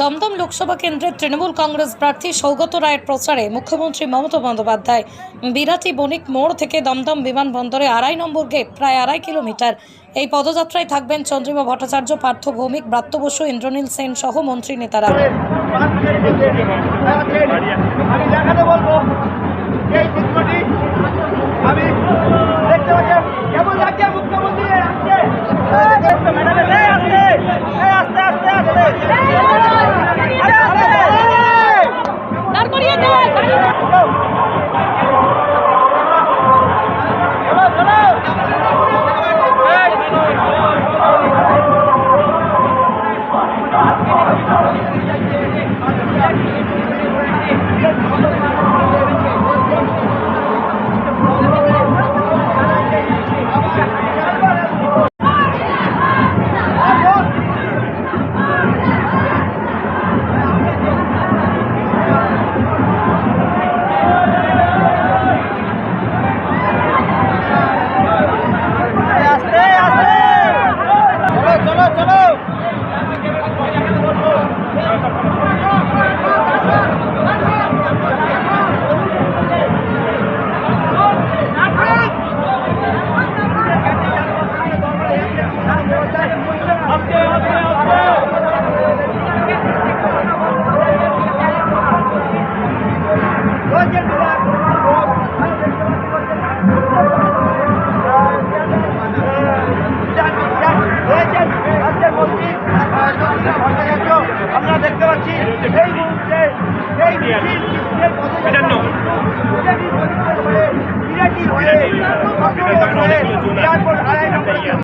দমদম লোকসভা কেন্দ্রের তৃণমূল কংগ্রেস প্রার্থী সৌগত রায়ের প্রচারে মুখ্যমন্ত্রী মমতা বন্দ্যোপাধ্যায়। বিরাটি বণিক মোড় থেকে দমদম বিমানবন্দরে আড়াই নম্বর গেট, প্রায় আড়াই কিলোমিটার। এই পদযাত্রায় থাকবেন চন্দ্রিমা ভট্টাচার্য, পার্থ ভৌমিক, ব্রাত্য বসু, ইন্দ্রনীল সেন সহ মন্ত্রী নেতারা। Thank you. আমরা দেখতে পাচ্ছি এই মুহূর্তে এই মিছিল, পদযাত্রা